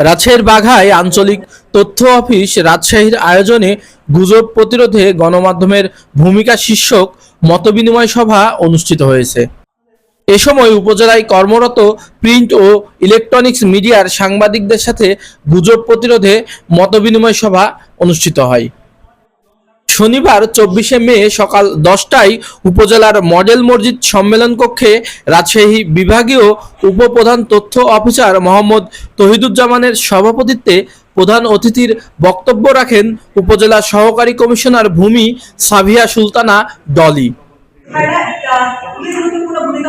রাজশাহীর বাঘায় আঞ্চলিক তথ্য অফিস রাজশাহীর আয়োজনে গুজব প্রতিরোধে গণমাধ্যমের ভূমিকা শীর্ষক মতবিনিময় সভা অনুষ্ঠিত হয়েছে। এ সময় উপজেলায় কর্মরত প্রিন্ট ও ইলেকট্রনিক্স মিডিয়ার সাংবাদিকদের সাথে গুজব প্রতিরোধে মতবিনিময় সভা অনুষ্ঠিত হয়। শনিবার চব্বিশে মে সকাল দশটায় উপজেলার মডেল মসজিদ সম্মেলন কক্ষে রাজশাহী বিভাগীয় উপপ্রধান তথ্য অফিসার মোহাম্মদ তহিদুজ্জামানের সভাপতিত্বে প্রধান অতিথির বক্তব্য রাখেন উপজেলা সহকারী কমিশনার ভূমি সাভিয়া সুলতানা ডলি।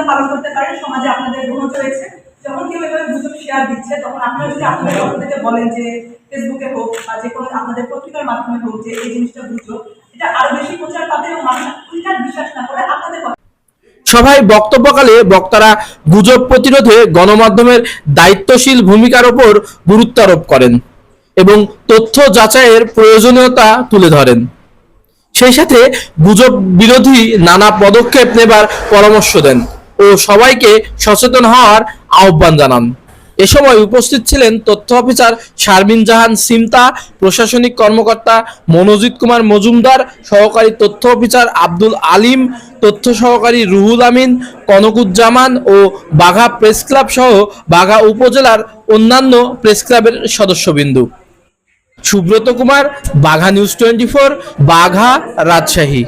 পালন করতে পারে সমাজে আপনাদের যখন কেউ শেয়ার দিচ্ছে তখন আপনারা যদি আপনাদের পক্ষ থেকে বলেন যে ফেসবুকে হোক বা যে কোনো আপনাদের পত্রিকার মাধ্যমে হোক যে এই জিনিসটা গুজব এটা আরও বেশি প্রচার পাবে এবং মানুষ উল্টা বিশ্বাস না করে আপনাদের সভায় বক্তব্যকালে বক্তারা গুজব প্রতিরোধে গণমাধ্যমের দায়িত্বশীল ভূমিকার ওপর গুরুত্ব আরোপ করেন এবং তথ্য যাচাইয়ের প্রয়োজনীয়তা তুলে ধরেন। সেই সাথে গুজব বিরোধী নানা পদক্ষেপ নেবার পরামর্শ দেন ও সবাইকে সচেতন হওয়ার আহ্বান জানান। এ সময় উপস্থিত ছিলেন তথ্য অফিসার শারমিন জাহান সিমতা, প্রশাসনিক কর্মকর্তা মনোজিৎ কুমার মজুমদার, সহকারী তথ্য অফিসার আব্দুল আলিম, তথ্য সহকারী রুহুল আমিন কনকুজ্জামান ও বাঘা প্রেস ক্লাব সহ বাঘা উপজেলার অন্যান্য প্রেস ক্লাবের সদস্যবিন্দু। Subrata Kumar, Bagha news twenty four, Bagha Rajshahi.